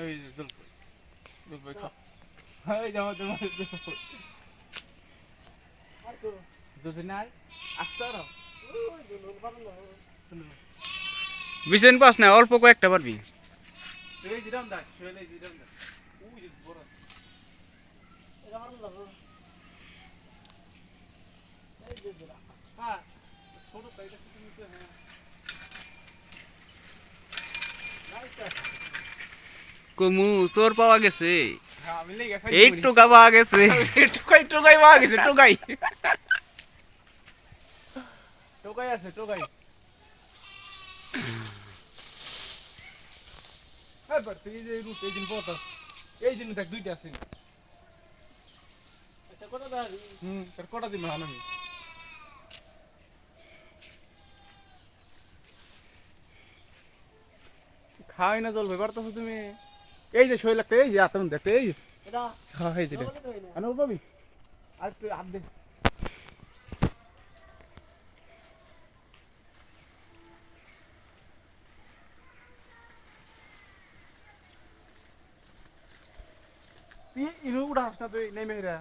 এই জল জল ভাই খা এই যাও যাও আর তো দুদিন নাই আস্তার বিশেন পাস না অল্প কয়েকটা পারবি। এই দিলাম দা চলে দিলাম দা উই বড় এটা আমার না এই দিলাম হ্যাঁ ছোট কাইটা কিছু নিতে হ্যাঁ কমু চোর পাওয়া গেছে হ্যাঁ আমি লেগে এই টোকা পাওয়া গেছে টোকাই টোকাই পাওয়া গেছে টোকাই টোকাই আছে টোকাই হ্যাঁ বাট এই যে রুট এই দিন পথ এই দিন দেখ দুইটা আছে হুম তার কটা দিন হান আমি খাওয়াই না জল ভাই পারতেছো তুমি এই যে শরীর লাগতে এই যে আতন দেখতে এই যে। হ্যাঁ এই পাবি? আর হাত দে। ইনু উড়াস না তুই নেমে রা।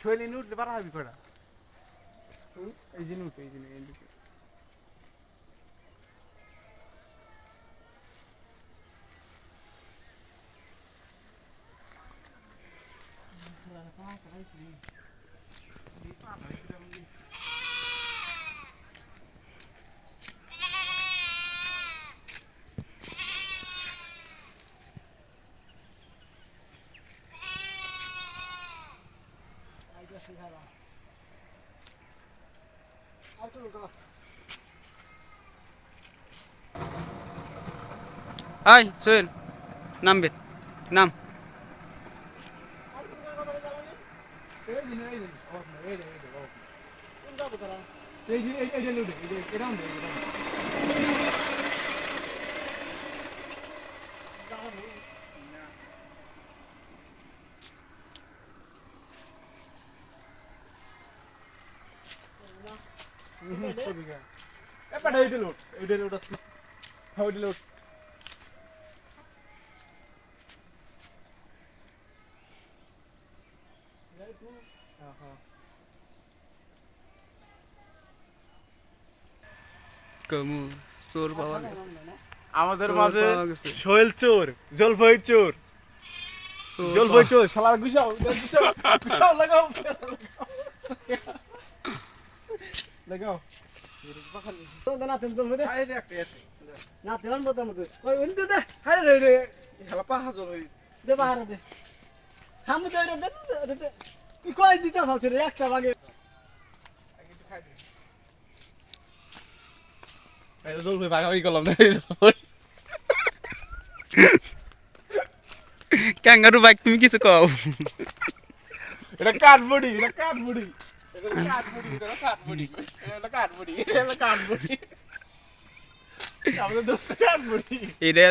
শৈল ইনু উঠলে পারা হবি কটা এই যে উঠে এই যে এই দিকে আয় সোহেল নামবে নাম। এটা উঠে এটা এপাটা এইটা লোট এইটা লোট আছে হ্যাঁ ওইটা লোট হ্যাঁ হ্যাঁ কমু চোর পাওয়া গেছে। আমাদের মাঝে। সোহেল চোর জলফাই চোর। জলফাই চোর শালা গুছাও গুছাও গুছাও লাগাও। লাগাও। আরে একটা আছে আরে রে রে শালা পাহা জল হই একটা বাগে এই জলফাই ভাগাভাগি করলাম না ক্যাঙ্গারু বাইক তুমি কিছু কও এটা কাঠবুড়ি এটা কাঠবুড়ি এটা কাঠবুড়ি এটা কাঠবুড়ি এটা